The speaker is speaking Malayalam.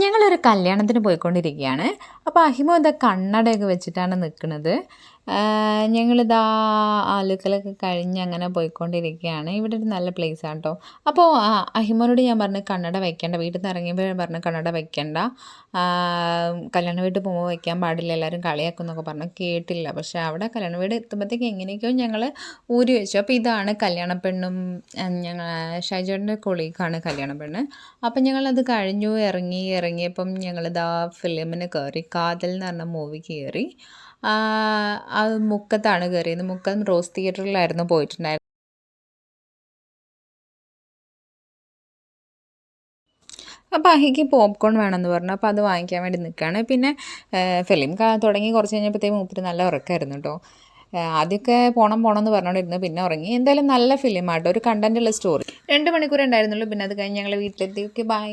ഞങ്ങളൊരു കല്യാണത്തിന് പോയിക്കൊണ്ടിരിക്കുകയാണ്. അപ്പോൾ അഹിമോ ഇതാ കണ്ണടയൊക്കെ വെച്ചിട്ടാണ് നിൽക്കുന്നത്. ഞങ്ങളിതാ ആലുക്കലൊക്കെ കഴിഞ്ഞ് അങ്ങനെ പോയിക്കൊണ്ടിരിക്കുകയാണ്. ഇവിടെ ഒരു നല്ല പ്ലേസ് ആണ് കേട്ടോ അപ്പോൾ അഹിമോനോട് ഞാൻ പറഞ്ഞു കണ്ണട വെക്കേണ്ട. വീട്ടിൽ നിന്ന് ഇറങ്ങിയപ്പോൾ പറഞ്ഞു കണ്ണട വെക്കേണ്ട. കല്യാണ വീട്ടിൽ പോകുമ്പോൾ വെക്കാൻ പാടില്ല. എല്ലാവരും കളിയാക്കും എന്നൊക്കെ പറഞ്ഞു. കേട്ടില്ല. പക്ഷെ അവിടെ കല്യാണ വീട് എത്തുമ്പോഴത്തേക്ക് എങ്ങനെയൊക്കെയോ ഞങ്ങൾ ഊരി വെച്ചു. അപ്പോൾ ഇതാണ് കല്യാണ പെണ്ണും ഞങ്ങൾ ഷൈജോന്റെ കൊളീഗാണ് കല്യാണ പെണ്ണ്. അപ്പം ഞങ്ങളത് കഴിഞ്ഞു ഇറങ്ങി ഇറങ്ങിയപ്പം ഞങ്ങൾ ഞങ്ങളിതാ ഫിലിമിന് കയറി കാതൽ എന്ന് പറഞ്ഞ മൂവി കയറി അത് മുക്കത്താണ് കയറിയത് മുക്കം റോസ് തിയേറ്ററിലായിരുന്നു പോയിട്ടുണ്ടായിരുന്നത്. അപ്പോൾ അഹിക്ക് പോപ്കോൺ വേണമെന്ന് പറഞ്ഞു. അപ്പോൾ അത് വാങ്ങിക്കാൻ വേണ്ടി നിൽക്കുകയാണ് പിന്നെ ഫിലിം തുടങ്ങി കുറച്ച് കഴിഞ്ഞപ്പോഴത്തേക്കും മൂപ്പര് നല്ല ഉറക്കമായിരുന്നു കേട്ടോ ആദ്യമൊക്കെ പോണം പോണം എന്ന് പറഞ്ഞുകൊണ്ടിരുന്നു പിന്നെ ഉറങ്ങി. എന്തായാലും നല്ല ഫിലിമാട്ടോ. ഒരു കണ്ടന്റുള്ള സ്റ്റോറി രണ്ട് മണിക്കൂർ ഉണ്ടായിരുന്നുള്ളൂ. പിന്നെ അത് കഴിഞ്ഞ് ഞങ്ങൾ വീട്ടിലെത്തി. Okay bye